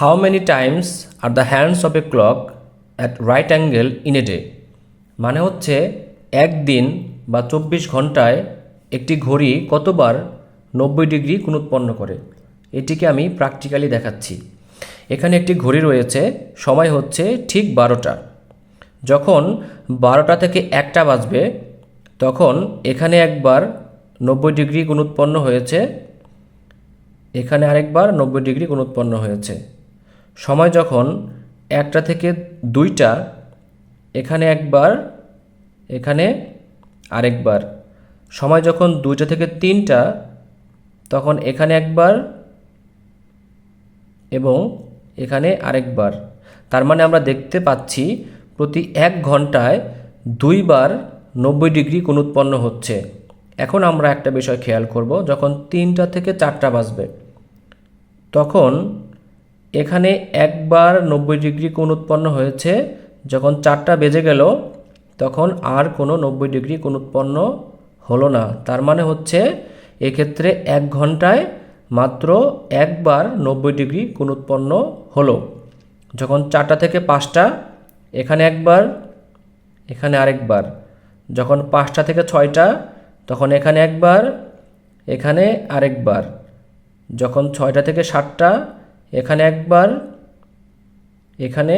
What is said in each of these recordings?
How many times are the hands of a clock at right angle in a day মানে হচ্ছে একদিন বা চব্বিশ ঘন্টায় একটি ঘড়ি কতবার নব্বই ডিগ্রি উৎপন্ন করে? এটিকে আমি প্র্যাকটিক্যালি দেখাচ্ছি। এখানে একটি ঘড়ি রয়েছে, সময় হচ্ছে ঠিক বারোটা। যখন বারোটা থেকে একটা বাজবে, তখন এখানে একবার নব্বই ডিগ্রি উৎপন্ন হয়েছে, এখানে আরেকবার নব্বই ডিগ্রি উৎপন্ন হয়েছে। সময় যখন একটা থেকে দুইটা, এখানে একবার, এখানে আরেকবার। সময় যখন দুইটা থেকে তিনটা, তখন এখানে একবার এবং এখানে আরেকবার। তার মানে আমরা দেখতে পাচ্ছি প্রতি এক ঘন্টায় দুইবার নব্বই ডিগ্রি কোণ উৎপন্ন হচ্ছে। এখন আমরা একটা বিষয় খেয়াল করব, যখন তিনটা থেকে চারটা বাজবে, তখন এখানে একবার নব্বই ডিগ্রি কোণ উৎপন্ন হয়েছে, যখন চারটা বেজে গেল, তখন আর কোনো নব্বই ডিগ্রি কোণ উৎপন্ন হলো না। তার মানে হচ্ছে, এক্ষেত্রে এক ঘন্টায় মাত্র একবার নব্বই ডিগ্রি কোণ উৎপন্ন হলো। যখন চারটা থেকে পাঁচটা, এখানে একবার, এখানে আরেকবার। যখন পাঁচটা থেকে ছয়টা, তখন এখানে একবার, এখানে আরেকবার। যখন ছয়টা থেকে সাতটা এখানে একবার, এখানে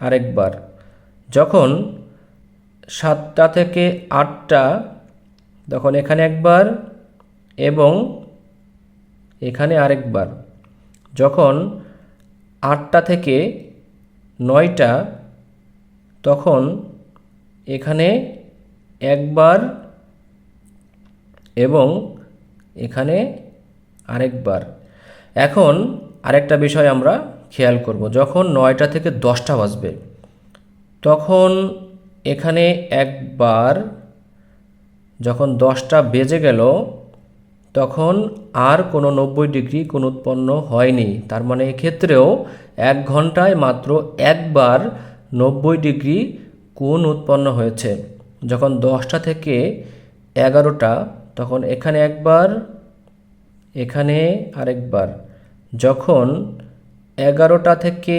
আরেকবার। যখন সাতটা থেকে আটটা, তখন এখানে একবার এবং এখানে আরেকবার। যখন আটটা থেকে নয়টা, তখন এখানে একবার এবং এখানে আরেকবার। এখন আরেকটা বিষয় আমরা খেয়াল করব, যখন নয়টা থেকে দশটা বাজবে, তখন এখানে একবার যখন দশটা বেজে গেল, তখন আর কোনো নব্বই ডিগ্রি কোণ উৎপন্ন হয়নি। তার মানে এক্ষেত্রেও এক ঘন্টায় মাত্র একবার নব্বই ডিগ্রি কোণ উৎপন্ন হয়েছে। যখন দশটা থেকে এগারোটা, তখন এখানে একবার, এখানে আরেকবার। যখন এগারোটা থেকে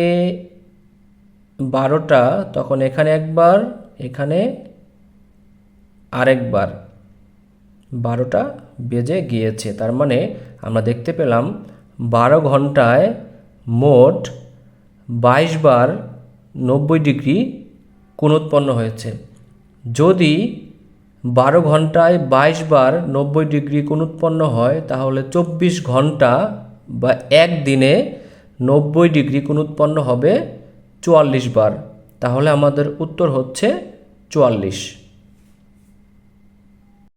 বারোটা, তখন এখানে একবার, এখানে আরেকবার। বারোটা বেজে গিয়েছে। তার মানে আমরা দেখতে পেলাম বারো ঘন্টায় মোট বাইশ বার নব্বই ডিগ্রি কোণ উৎপন্ন হয়েছে। যদি বারো ঘন্টায় বাইশ বার নব্বই ডিগ্রি কোণ উৎপন্ন হয়, তাহলে চব্বিশ ঘণ্টা বা এক দিনে নব্বই ডিগ্রি কোন উৎপন্ন হবে চুয়াল্লিশ বার। তাহলে আমাদের উত্তর হচ্ছে চুয়াল্লিশ।